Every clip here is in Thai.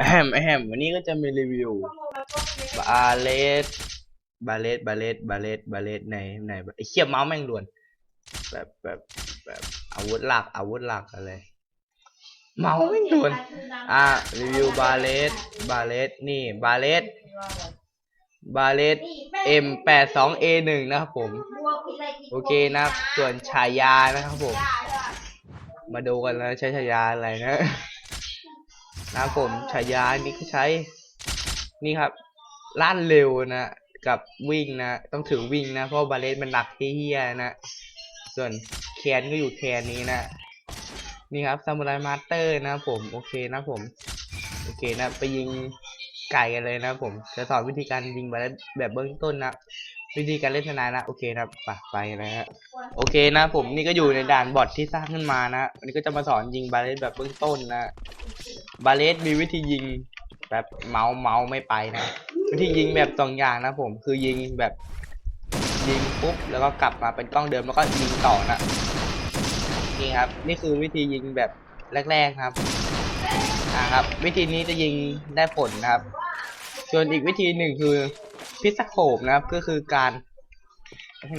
แอมแอมวันนี้ก็จะมีรีวิวบาเลสบาเลสบาเลสบาเลสบาเลสไหนไหนไอ้เขี้ยเมาส์แม่งด่วน แบบแบบแบบอาวุธหลักอาวุธหลักอะไรเมาส์แม่งด่วนอะรีวิวบาเลสบาเลสนี่บาเลสบาเลส M82A1 นะครับผม โอเคนะครับส่วนฉายานะครับผม มาดูกันนะใช้ฉายาอะไรนะ นะครับผมฉายานี่ก็ใช้ นี่ครับล่านเร็วนะกับวิ่งนะต้องถือวิ่งนะเพราะบาเลสมันหนักเฮี้ยนะส่วนแคนก็อยู่แคนนี้นะนี่ครับซามูไรมาสเตอร์นะผมโอเคนะผมโอเคนะไปยิงไก่กันเลยนะผมจะสอนวิธีการยิงบาเลสแบบเบื้องต้นนะวิธีการเล่นทนายนะโอเคนะไปไปนะฮะโอเคนะผมนี่ก็อยู่ในด่านบอทที่สร้างขึ้นมานะวันนี้ก็จะมาสอนยิงบาเลสแบบเบื้องต้นนะ บาเลสมีวิธียิงแบบเมาส์เมาไม่ไปนะ วิธียิงแบบสองอย่างนะผมคือยิงแบบยิงปุ๊บแล้วก็กลับมาเป็นกล้องเดิมแล้วก็ยิงต่อนะนี่ครับ นี่คือวิธียิงแบบแรก ๆครับอ่าครับ วิธีนี้จะยิงได้ผลนะครับ ส่วนอีกวิธีหนึ่งคือพิสโคปนะครับก็คือการ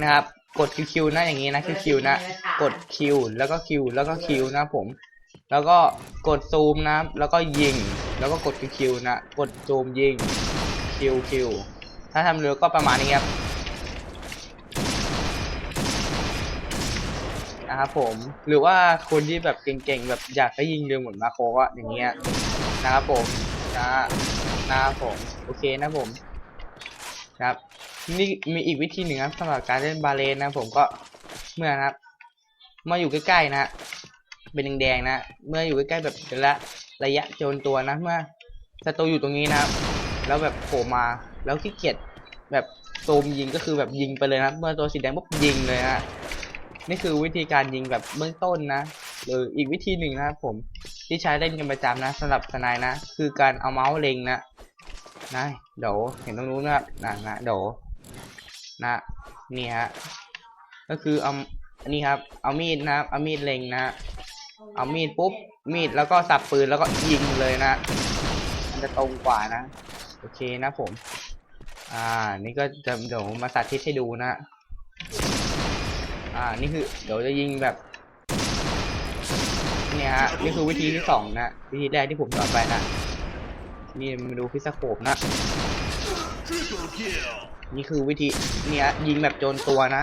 นะครับ กดคิวๆนะอย่างนี้นะคิวๆนะ กดคิวแล้วก็คิวแล้วก็คิวนะผม แล้วก็กดซูมนะแล้วก็ยิง แล้วก็กดคิวนะ กดซูมยิงคิวคิวถ้าทำเร็วก็ประมาณนี้ครับนะครับผมหรือว่าคนที่แบบเก่งๆแบบอยากให้ยิงเร็วหมือนมาโคก็อย่างเงี้ยนะครับผมนะนะครับผมโอเคนะผมครับนี่มีอีกวิธีหนึ่งครับสำหรับการเล่นบาเลนนะผมก็เมื่อนะครับ มาอยู่ใกล้ๆนะ เป็นแดงๆนะ เมื่ออยู่ใกล้ๆแบบระยะระยะโจนตัวนะเมื่อศัตรูอยู่ตรงนี้นะครับแล้วแบบโผล่มาแล้วขี้เกียจแบบโซมยิงก็คือแบบยิงไปเลยนะเมื่อตัวสีแดงปุ๊บยิงเลยนะนี่คือวิธีการยิงแบบเบื้องต้นนะหรืออีกวิธีหนึ่งนะครับผมที่ใช้เล่นกันประจำนะสำหรับสนายนะ คือการเอาเมาส์เล็งนะนะเดี๋ยวเห็นตรงนู้นนะครับนะนะเดี๋ยวนะนี่ฮะก็คือเอาอันนี้ครับเอามีดนะครับเอามีดเล็งนะ เอามีดปุ๊บ มีดแล้วก็สับปืนแล้วก็ยิงเลยนะ มันจะตรงกว่านะ โอเคนะผม อ่า นี่ก็จะเดี๋ยวมาสาธิตให้ดูนะ อ่า นี่คือเดี๋ยวจะยิงแบบ เนี่ยฮะ นี่คือวิธีที่สองนะ วิธีแรกที่ผมสอนไปนะ นี่มาดูพิซซ่าโขบนะ นี่คือวิธี เนี่ยยิงแบบโจรตัวนะ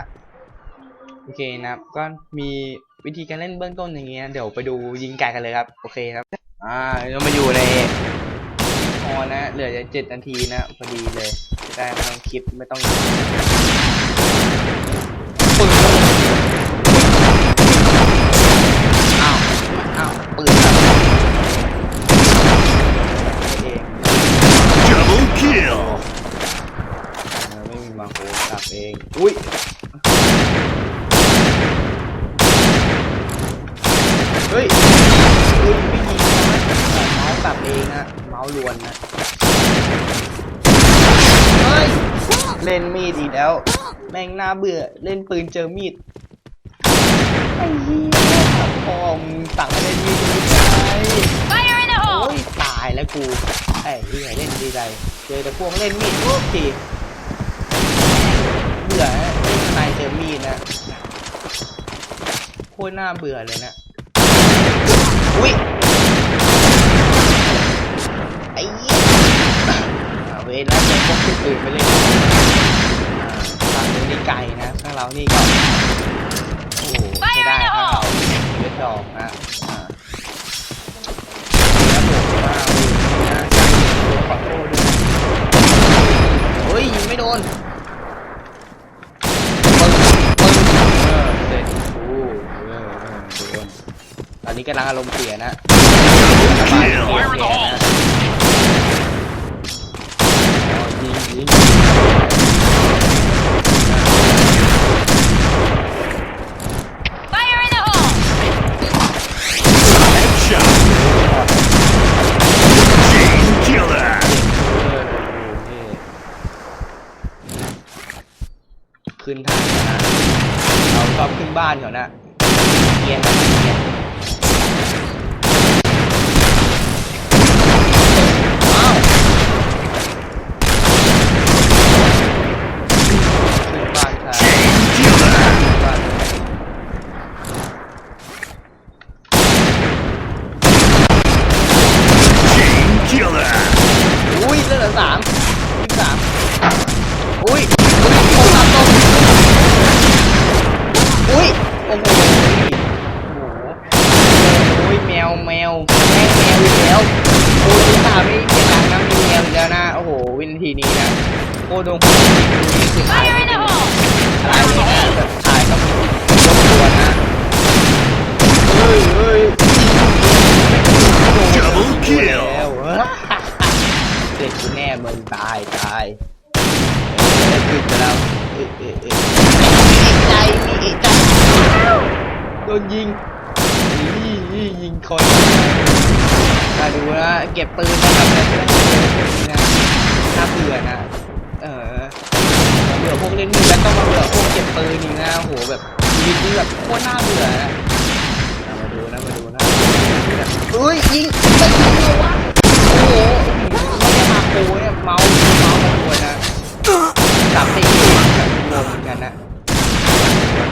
โอเคนะครับก็มีวิธีการเล่นเบื้องต้นอย่างเงี้ยเดี๋ยวไปดูยิงไก่กันเลยครับ โอเคครับ อ่าเรามาอยู่ในฮอนะ เหลือจะเจ็ดนาทีนะพอดีเลยจะได้ไม่ต้องคลิปไม่ต้องปึ้งอ้าวอ้าวปืนครับเอง Double kill! เออไม่มีมาโคกลับเอง อุ้ย เฮ้ยเฮ้ยไม่ยิงนะเมาส์กลับเองนะเมาส์ลวนนะเฮ้ยเล่นมีดอีกแล้ว แม่งน่าเบื่อเล่นปืนเจอมีดไอ้เหี้ยพ่อมึงสั่งให้เล่นมีดไม่ได้ Fire in the โอ้ hole! ยตายแล้วกูไอ้เหี้ยเล่นดีใจเจอแต่พวกเล่นมีดทุกทีเบื่อนะเล่นนายเจอมีดนะโคตรน่าเบื่อเลยนะอุ้ย ไอ้เหี้ยอ่าเวรแล้วเจอพวกที่อื่นไปเลยอ่าทางนู้นี่ไกลนะข้างเรานี่ก็โอ้โหไม่ได้ข้างเราเลือดดอกนะอ่าแล้วผมว่านะขอโทษด้วยเฮ้ยยิงไม่โดนปึ้งปึ้งเออเสร็จโอ้เออเออโดนตอนนี้กำลังอารมณ์เสียนะสบายเสียนะ ยิงยิงขึ้นทางนะเราชอบขึ้นบ้านเขานะเกียนนะเกียน โดนคนยิงนี่คือถ่าย Fire in the hole! อะไรเนี่ยถ่ายต้องยกตัวนะ เฮ้ยเฮ้ย Double kill แล้วเว้ยเด็กกูแน่มึงตายตายเอ้ยขึ้นไปแล้วเอ๊ะเอ๊ะเอ๊ะใจมีเอ๊ะใจโดนยิงยิงคอยมาดูนะเก็บปืนนะครับนะน่าเบื่อนะ บื่อพวกเล่นมือแล้วต้องมาเบื่อพวกเก็บปืนอีกนะโหแบบชีวิตนี้แบบโคตรน่าเบื่อนะเอามาดูนะมาดูนะอุ้ยยิงไม่ยิงเลยวะโอ้โหไม่ได้มาโปรเนี่ยเมาส์เมาส์มาด้วยนะจับตีแบบงงเหมือนกันนะ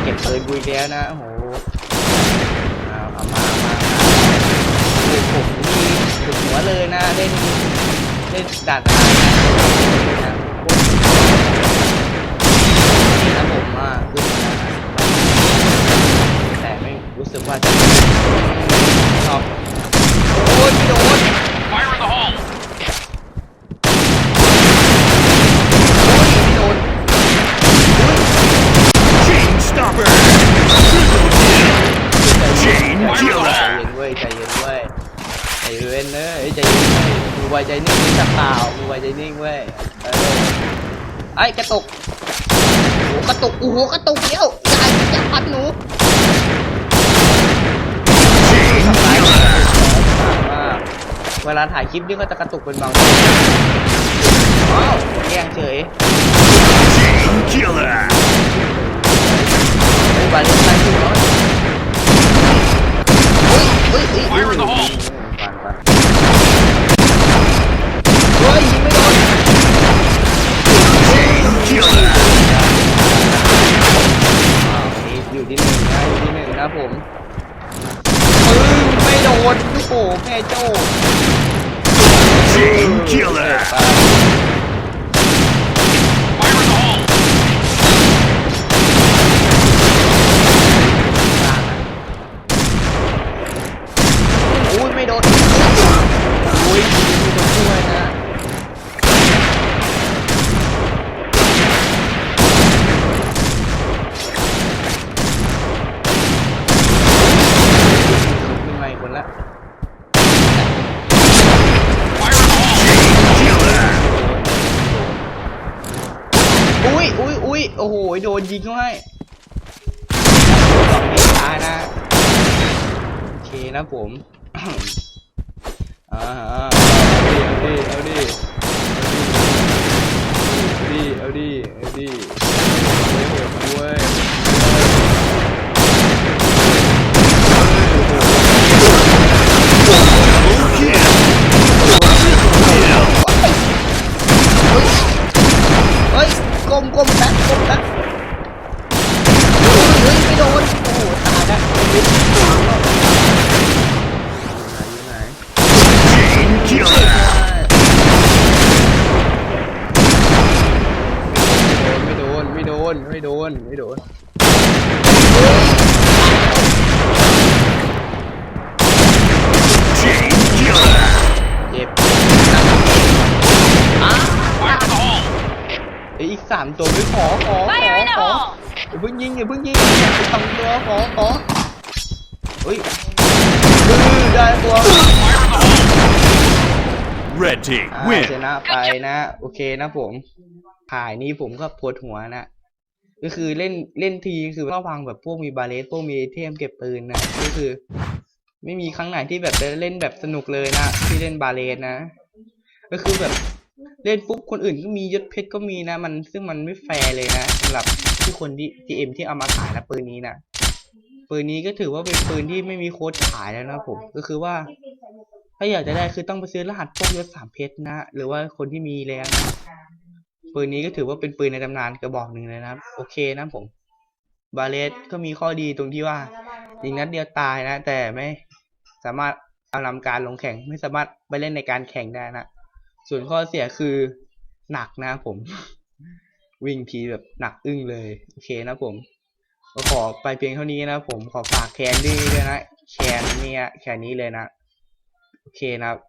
เก็บปืนกุยแล้วนะโอ้โหเอาเอามามามาโอ้ยผมนี่ถึงหัวเลยนะเล่นเล่นด่านทหารนะโคตร นี่นะผมว่าขึ้นมานะแต่ไม่รู้สึกว่าจะชอบโอ้ยไม่โดน Fire in the hole! โอ้ยไม่โดน Chain stopper! Triple kill! Chain ใจเย็ killer! นเว้ยใจเย็นเว้ยใจเย็นเนยใจเย็นเว้ยมือไวใจนิ่งนี่จับเปล่ามือไวใจนิ่งเว้ยไอ้กระตุกโอ้กระตุกโอ้โหกระตุกเดียวอย่าอย่าปัดหนูเวลาถ่ายคลิปนี่ก็จะกระตุกเป็นบางทีอ้าวแย่งเฉย Chain killer! เฮ้ยบาเลนไทน์ถึงแล้วเฮ้ยเฮ้ยเฮ้ย อ้โหแม่โจ้ Chain killer! ไป Fire in the hole! โอ้ยไม่โดนโอ้ยไม่โดนช่วยนะ ขึ้นมาอีกคนละ โอ้โหโดนยิงเข้าให้สองเมตรตายนะโอเคนะผมอ่าเอาดิเอาดิเอา นไม่โดน Chain killer! เจ็บอะ Fire in the hole! เอ้ยอีกสามตัวไม่ขอขอขอ Fire in the ขอ hole! อย่าเพิ่งยิงอย่าเพิ่งยิงอีกสองตัวขอขอเฮ้ยเออได้ตัว Red team อ่า win! ชนะไปนะ โอเคนะผมถ่ายนี้ผมก็ปวดหัวนะ ก็คือเล่นเล่นทีคือระวังแบบพวกมีบาเลสพวกมีไอเทมเก็บปืนนะก็คือ ไม่มีครั้งไหนที่แบบจะเล่นแบบสนุกเลยนะที่เล่นบาเลสนะ ก็คือแบบเล่นปุ๊บคนอื่นก็มียศเพชรก็มีนะ มันซึ่งมันไม่แฟร์เลยนะสำหรับที่คนที่ทีเอ็มที่เอามาขายนะปืนนี้นะปืนนี้ก็ถือว่าเป็นปืนที่ไม่มีโค้ดขายแล้วนะผม ก็คือว่า ถ้าอยากจะได้คือต้องไปซื้อรหัสพวกยศสามเพชรนะ หรือว่าคนที่มีแล้วนะ ปืนนี้ก็ถือว่าเป็นปืนในตำนานกระบอกหนึ่งเลยนะครับ โอเคนะผม บาเลสก็มีข้อดีตรงที่ว่ายิงนัดเดียวตายนะ แต่ไม่สามารถเอานำการลงแข่ง ไม่สามารถไปเล่นในการแข่งได้นะ ส่วนข้อเสียคือหนักนะผม วิ่งทีแบบหนักอึ้งเลย โอเคนะผมก็ขอไปเพียงเท่านี้นะผมขอฝากแคนดี้ด้วยนะแคนเนี่ยแคนนี้เลยนะ โอเคนะครับ